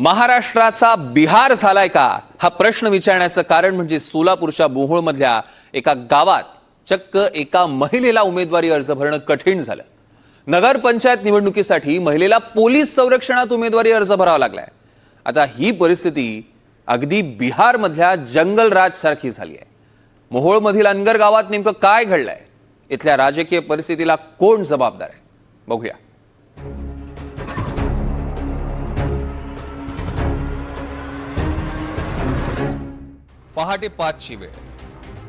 महाराष्ट्राचा बिहार झालाय का? हा प्रश्न विचारण्याचं कारण म्हणजे सोलापूरच्या मोहोळमधल्या एका गावात चक्क एका महिलेला उमेदवारी अर्ज भरणं कठीण झालं. नगरपंचायत निवडणुकीसाठी महिलेला पोलीस संरक्षणात उमेदवारी अर्ज भरावा लागलाय. आता ही परिस्थिती अगदी बिहारमधल्या जंगलराज सारखी झाली आहे. मोहोळमधील अनगर गावात नेमकं काय घडलंय? इथल्या राजकीय परिस्थितीला कोण जबाबदार आहे? बघूया. पहाटे पाचची वेळ.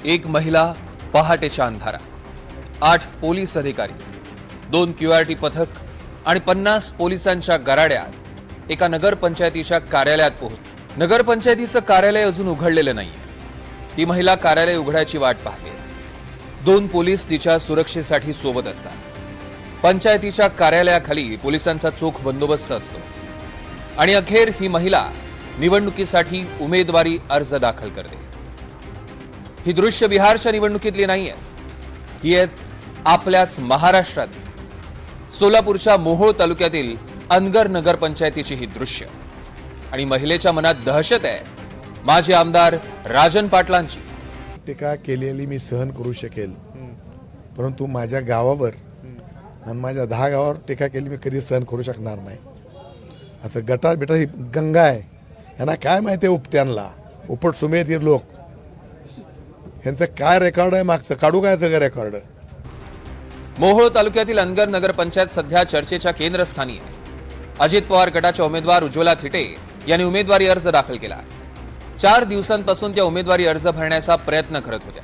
एक महिला पहाटेच्या अंधारात आठ पोलीस अधिकारी. दोन क्यूआरटी पथक आणि पन्नास पोलिसांच्या गराड्यात एका नगरपंचायतीच्या कार्यालयात पोहोच नगरपंचायतीचं कार्यालय अजून उघडलेलं नाही ती महिला कार्यालय उघडायची वाट पाहते. दोन पोलीस तिच्या सुरक्षेसाठी सोबत असतात. पंचायतीच्या कार्यालयाखाली पोलिसांचा चोख बंदोबस्त असतो. आणि अखेर ही महिला निवडणुकीसाठी उमेदवारी अर्ज दाखल करते. ही दृश्य बिहारच्या निवडणुकीतली नाही आहेत ही आहेत आपल्याच महाराष्ट्रात. सोलापूरच्या मोहोळ तालुक्यातील अनगर नगर पंचायतीची ही दृश्य. आणि महिलेच्या मनात दहशत आहे. माजी आमदार राजन पाटलांची. टीका केलेली मी सहन करू शकेल. परंतु माझ्या गावावर आणि माझ्या दहा गावावर टीका केली मी कधी सहन करू शकणार नाही. असं गटार बिटार ही गंगा आहे. यांना काय माहिती आहे उपट्यांना? उपट सुमेत हे लोक. यांचं काय रेकॉर्ड आहे मागचं? काढू काय सगळं रेकॉर्ड मोहोळ तालुक्यातील अनगर नगरपंचायत सध्या चर्चेच्या केंद्रस्थानी आहे. अजित पवार गटाच्या उमेदवार उज्ज्वला थिटे यांनी उमेदवारी अर्ज दाखल केला चार दिवसांपासून त्या उमेदवारी अर्ज भरण्याचा प्रयत्न करत होत्या.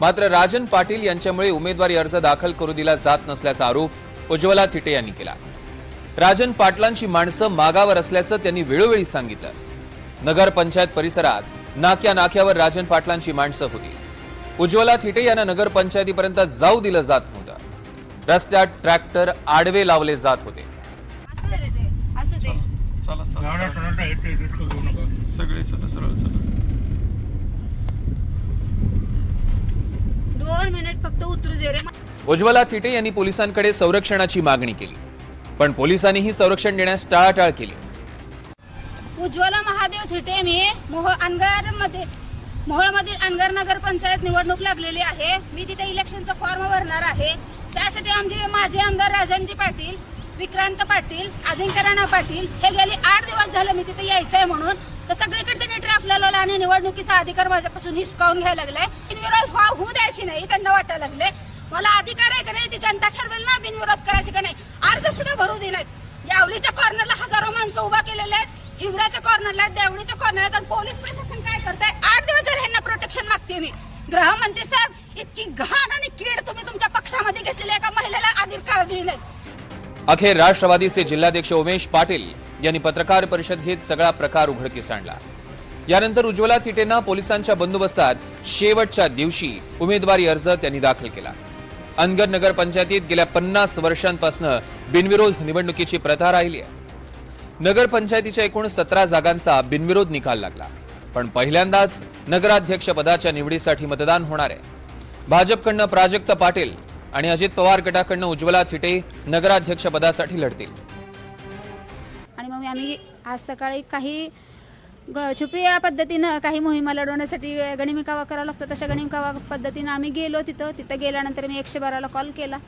मात्र राजन पाटील यांच्यामुळे उमेदवारी अर्ज दाखल करू दिला जात नसल्याचा आरोप उज्ज्वला थिटे यांनी केला. राजन पाटलांची माणसं मागावर असल्याचं त्यांनी वेळोवेळी सांगितलं. नगरपंचायत परिसरात नाक्या नाक्यावर राजन पाटलांची माणसं होती. उज्ज्वला थिटे यांना नगरपंचायतीपर्यंत जाऊ दिलं जात नव्हतं. रस्त्यात ट्रॅक्टर आडवे लावले जात होते. असू दे रे जे, असू दे. चला चला सगळे चला सरळ चला दोन मिनिट फक्त उतरू दे रे. उज्ज्वला थिटे यांनी पोलिसांकडे संरक्षणाची मागणी केली. पण पोलिसांनीही संरक्षण देण्यास टाळाटाळ केली. उज्ज्वला महादेव थिटे मी मोहोळ अनगरमध्ये मोहोळमधील अनगर नगर पंचायत निवडणूक लागलेली आहे. मी तिथे इलेक्शनचा फॉर्म भरणार आहे. त्यासाठी आमचे माझे आमदार राजनजी पाटील विक्रांत पाटील अजिंक्य राणा पाटील हे गेले आठ दिवस झाले मी तिथे यायचंय म्हणून. तर सगळीकडे त्यांनी ट्रॅप लावला आणि निवडणुकीचा अधिकार माझ्यापासून हिसकावून घ्यायला लागलाय. बिनविरोध होऊ द्यायची नाही त्यांना वाटायला लागले मला अधिकार आहे का नाही? ती जनता ठरवेल ना बिनविरोध करायची का नाही? अर्ज सुद्धा भरू दे नाहीत. यावलीच्या कॉर्नरला हजारो माणसं उभा केलेले आहेत. हिवऱ्याच्या कॉर्नरला देवळीच्या कॉर्नरला तर आणि पोलीस प्रशासन काय करताय? आठ दिवस झाले ह्यांना प्रोटेक्शन मागते मी. गृहमंत्री साहेब इतकी घाण आणि कीड तुम्ही तुमच्या पक्षामध्ये घेतलेली एका महिलेला अधिकार दिले अखेर राष्ट्रवादीचे जिल्हाध्यक्ष उमेश पाटील यांनी पत्रकार परिषद घेत सगळा प्रकार उघडकीस आणला. यानंतर उज्ज्वला थिटेंना पोलिसांच्या बंदोबस्तात शेवटच्या दिवशी उमेदवारी अर्ज त्यांनी दाखल केला. अनगर नगर पंचायतीत गेल्या पन्नास वर्षांपासून बिनविरोध निवडणुकीची प्रथा राहिली आहे. नगरपंचायतीच्या एकूण सतरा जागांचा बिनविरोध निकाल लागला. पण पहिल्यांदाच नगराध्यक्ष पदाच्या निवडीसाठी मतदान होणार आहे. भाजपकडनं प्राजक्त पाटील आणि अजित पवार गटाकडनं उज्ज्वला थिटे नगराध्यक्ष पदासाठी लढतील. आणि मग आम्ही आज सकाळी काही ग- छुपी या पद्धतीनं काही मोहिमा लढवण्यासाठी गणिमिकावा करावा लागतो. तशा गणिमिकावा पद्धतीनं आम्ही गेलो तिथं. तिथं गेल्यानंतर मी एकशे बाराला कॉल केला.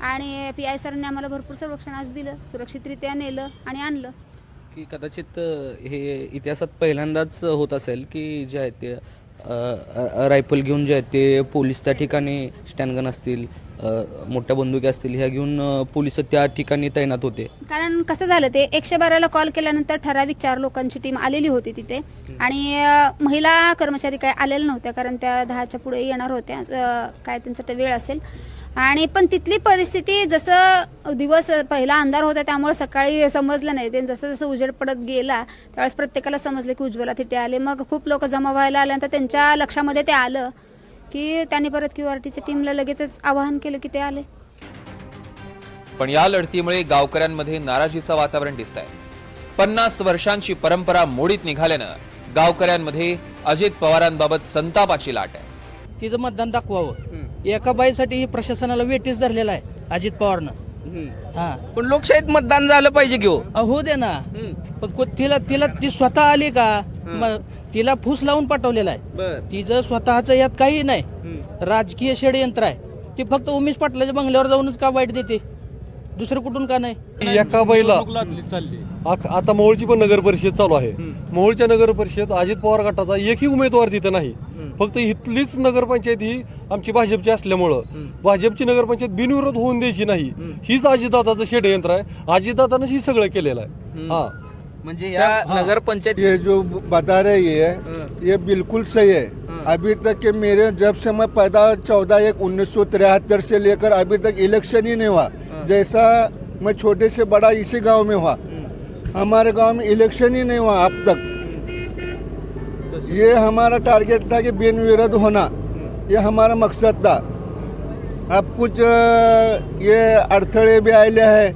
आणि पी आय सरांनी आम्हाला भरपूर संरक्षण आज दिलं सुरक्षितरित्या नेलं आणि आणलं. की कदाचित हे इतिहासात पहिल्यांदाच होत असेल की जे आहे ते रायफल घेऊन जे आहेत ते पोलीस त्या ठिकाणी स्टॅनगन असतील अ, मोठ्या बंदुकी असतील ह्या घेऊन अ, पोलीस त्या ठिकाणी तैनात होते. कारण कसं झालं ते एकशे बाराला कॉल केल्यानंतर ठराविक चार लोकांची टीम आलेली होती तिथे. आणि अ, महिला कर्मचारी काय आलेल्या नव्हत्या कारण त्या दहाच्या पुढे येणार होत्या अ, काय त्यांचा वेळ असेल. आणि पण तिथली परिस्थिती जसं दिवस पहिला अंधार होता त्यामुळे सकाळी समजलं नाही. ते जसं जसं उजेड पडत गेला त्यावेळेस प्रत्येकाला समजलं की उज्ज्वला तिथे आले. मग खूप लोक जमा व्हायला आल्यानंतर त्यांच्या लक्षामध्ये ते आलं की त्यांनी परत क्यू आर टीच्या टीमला लगेचच आवाहन केलं की ते आले. पण या लढतीमुळे गावकऱ्यांमध्ये नाराजीचं वातावरण दिसत आहे पन्नास वर्षांची परंपरा मोडीत निघाल्यानं गावकऱ्यांमध्ये अजित पवारांबाबत संतापाची लाट आहे. तिचं मतदान दाखवावं. एका बाईसाठी ही प्रशासनाला वेटीस धरलेला आहे अजित पवारनं. हा. पण लोकशाहीत मतदान झालं पाहिजे की हो? अहो, होऊ दे ना. पण को- तिला तिला ती स्वतः आली का म- तिला फूस लावून पाठवलेला आहे. बर. तिचं स्वतःचं यात काही नाही राजकीय षडयंत्र आहे ती फक्त उमेश पाटलाच्या बंगल्यावर जाऊनच का वाईट देते? दुसरं कुठून का नाही? एका बैला आक- आता मोहोळची पण नगर परिषद चालू आहे. मोहोळच्या नगर परिषद अजित पवार गटाचा एकही उमेदवार तिथं नाही. फक्त इथलीच नगरपंचायत ही आमची भाजपची असल्यामुळं. भाजपची नगरपंचायत बिनविरोध होऊन द्यायची नाही. हीच अजितदादाचं षडयंत्र आहे. अजितदादानंच ही सगळं केलेलं आहे. हा. म्हणजे या नगर पंचायत ये जो बता रही है. ये बिल्कुल सही है. अभी तक के मेरे जब से मैं पैदा चौदह एक उन्नीस से लेकर अभी तक इलेक्शन ही नहीं हुआ। जैसा मैं छोटे से बड़ा इसी गांव में हुआ। हमारे गांव में इलेक्शन ही नहीं हुआ अब तक। ये हमारा टारगेट था कि बिन विरोध होना। ये हमारा मकसद था। अब कुछ ये अड़थड़े भी आए हैं।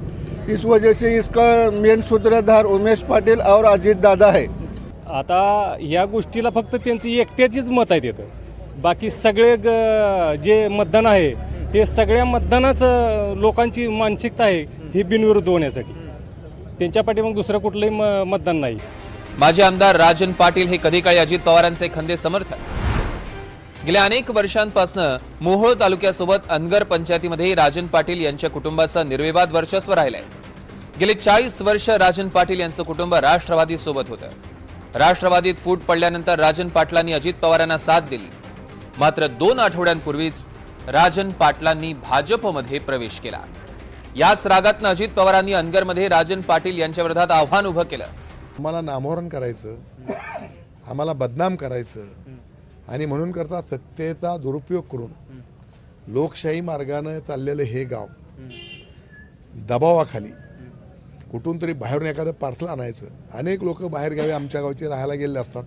इस वजह से इसका मेन सूत्रधार उमेश पाटील और अजित दादा है। आता या गोष्टीला फक्त त्यांची एकट्याचीच मत आहेत इथं. बाकी सगळे ग- जे मतदान आहे ते सगळ्या मतदानाच लोकांची मानसिकता आहे ही बिनविरुद्ध होण्यासाठी. त्यांच्या पाठी मग दुसरं कुठलंही म- मतदान नाही. माजी आमदार राजन पाटील हे कधी काळी अजित पवारांचे खंदे समर्थक? गेल्या अनेक वर्षांपासून मोहोळ तालुक्यासोबत अनगर पंचायतीमध्ये राजन पाटील यांच्या कुटुंबाचं निर्विवाद वर्चस्व राहिलंय. गेले चाळीस वर्ष राजन पाटील यांचं कुटुंब राष्ट्रवादी सोबत होतं. राष्ट्रवादीत फूट पडल्यानंतर राजन पाटलांनी अजित पवारांना साथ दिली. मात्र दोन आठवड्यांपूर्वीच राजन पाटलांनी भाजपमध्ये प्रवेश केला. याच रागातनं अजित पवारांनी अनगरमध्ये राजन पाटील यांच्या विरोधात आव्हान उभं केलं. आम्हाला नामोहरण करायचं आम्हाला बदनाम करायचं आणि म्हणून करता सत्तेचा दुरुपयोग करून लोकशाही मार्गानं चाललेलं हे गाव दबावाखाली कुठून तरी बाहेरून एखादं पार्सल आणायचं. अनेक लोक बाहेर गावी आमच्या गावचे राहायला गेलेले असतात.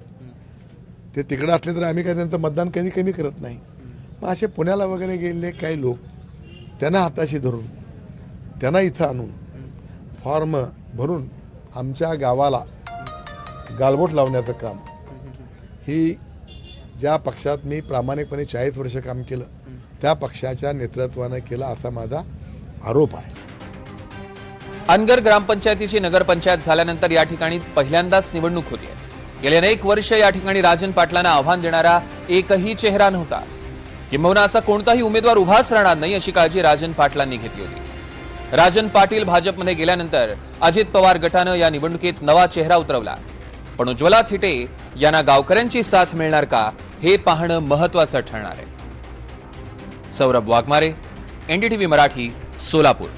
ते तिकडं असले तर आम्ही काय त्यांचं मतदान कधी कमी करत नाही. मग असे पुण्याला वगैरे गेलेले काही लोक त्यांना हाताशी धरून त्यांना इथं आणून फॉर्म भरून आमच्या गावाला गालबोट लावण्याचं काम. ही ज्या पक्षात मी प्रामाणिकपणे चाळीस वर्ष काम केलं त्या पक्षाच्या नेतृत्वानं केला असा माझा आरोप आहे. अनगर ग्रामपंचायतीची नगरपंचायत झाल्यानंतर या ठिकाणी पहिल्यांदाच निवडणूक होती. गेले अनेक वर्ष या ठिकाणी राजन पाटलांना आव्हान देणारा एकही चेहरा नव्हता. किंबहुना असा कोणताही उमेदवार उभाच राहणार नाही अशी काळजी राजन पाटलांनी घेतली होती. राजन पाटील भाजपमध्ये गेल्यानंतर अजित पवार गटानं या निवडणुकीत नवा चेहरा उतरवला. पण उज्ज्वला थिटे यांना गावकऱ्यांची साथ मिळणार का हे पाहणं महत्वाचं ठरणार आहे. सौरभ वाघमारे एनडीटीव्ही मराठी सोलापूर.